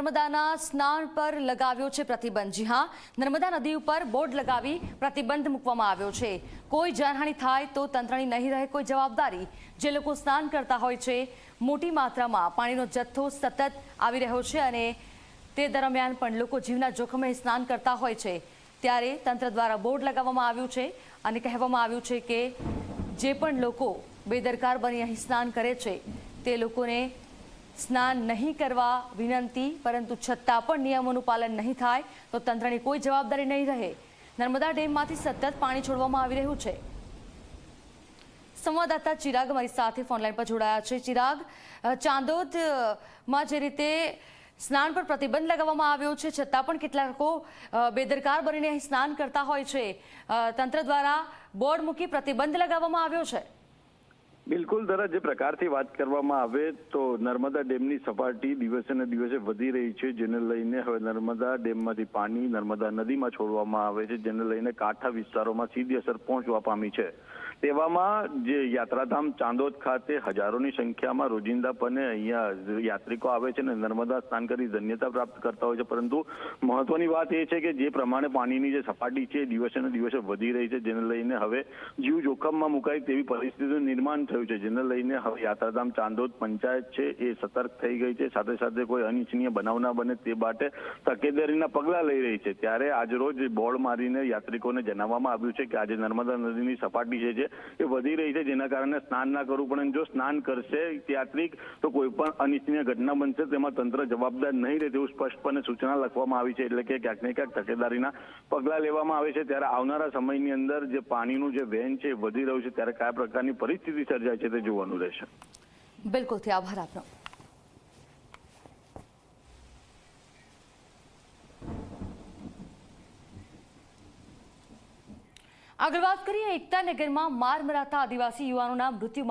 નર્મદાના સ્નાન પર લગાવ્યો છે પ્રતિબંધ. જી હા, નર્મદા નદી ઉપર બોર્ડ લગાવી પ્રતિબંધ મૂકવામાં આવ્યો છે. કોઈ જાનહાનિ થાય તો તંત્રની નહીં રહે કોઈ જવાબદારી. જે લોકો સ્નાન કરતા હોય છે, મોટી માત્રામાં પાણીનો જથ્થો સતત આવી રહ્યો છે અને તે દરમિયાન પણ લોકો જીવના જોખમે સ્નાન કરતા હોય છે. ત્યારે તંત્ર દ્વારા બોર્ડ લગાવવામાં આવ્યું છે અને કહેવામાં આવ્યું છે કે જે પણ લોકો બેદરકાર બની અહીં સ્નાન કરે છે, તે લોકોને સ્નાન નહીં કરવા વિનંતી, પરંતુ છતાં પણ નિયમોનું પાલન નહીં થાય, તો તંત્રની કોઈ જવાબદારી નહીં રહે. નર્મદા ડેમમાંથી સતત પાણી છોડવામાં આવી રહ્યું છે. સંવાદદાતા ચિરાગ અમારી સાથે ફોનલાઈન પર જોડાયા છે. ચિરાગ ચાંદોદમાં જે રીતે સ્નાન પર પ્રતિબંધ લગાવવામાં આવ્યો છે, છતાં પણ કેટલાકો લોકો બેદરકાર બનીને અહીં સ્નાન કરતા હોય છે. તંત્ર દ્વારા બોર્ડ મૂકી પ્રતિબંધ લગાવવામાં આવ્યો છે. બિલકુલ દરા જે પ્રકારથી વાત કરવામાં આવે તો નર્મદા ડેમની સપાટી દિવસે ને દિવસે વધી રહી છે, જેને લઈને હવે નર્મદા ડેમમાંથી પાણી નર્મદા નદીમાં છોડવામાં આવે છે, જેને લઈને કાંઠા વિસ્તારોમાં સીધી અસર પહોંચવા પામી છે. તેવામાં જે યાત્રાધામ ચાંદોદ ખાતે હજારોની સંખ્યામાં રોજિંદાપણે અહીંયા યાત્રિકો આવે છે ને નર્મદા સ્નાન કરી ધન્યતા પ્રાપ્ત કરતા હોય છે. પરંતુ મહત્વની વાત એ છે કે જે પ્રમાણે પાણીની જે સપાટી છે દિવસે ને દિવસે વધી રહી છે, જેને લઈને હવે જીવ જોખમમાં મુકાય તેવી પરિસ્થિતિનું નિર્માણ થયું છે જેને લઈને હવે યાત્રાધામ ચાંદોદ પંચાયત છે, એ સતર્ક થઈ ગઈ છે. સાથે સાથે કોઈ અનિચ્છનીય બનાવ ના બને તે માટે તકેદારીના પગલા લઈ રહી છે. ત્યારે આજરોજ બોર્ડ મારીને યાત્રિકોને જણાવવામાં આવ્યું છે કે આજે નર્મદા નદીની સપાટી છે જે એ વધી રહી છે, જેના કારણે સ્નાન ના કરવું પડે જો સ્નાન કરશે યાત્રિક, તો કોઈ પણ અનિચ્છનીય ઘટના બનશે, તેમાં તંત્ર જવાબદાર નહીં રહે તેવું સ્પષ્ટપણે સૂચના લખવામાં આવી છે. એટલે કે ક્યાંક ને ક્યાંક તકેદારીના પગલા લેવામાં આવે છે. ત્યારે આવનારા સમયની અંદર જે પાણીનું જે વહેન છે વધી રહ્યું છે. ત્યારે કયા પ્રકારની પરિસ્થિતિ સર્જાય છે તે જોવાનું રહેશે. બિલકુલથી આભાર આપનો. આગળ વાત કરીએ એકતાનગરમાં માર મરાતા આદિવાસી યુવાનોના મૃત્યુમાં.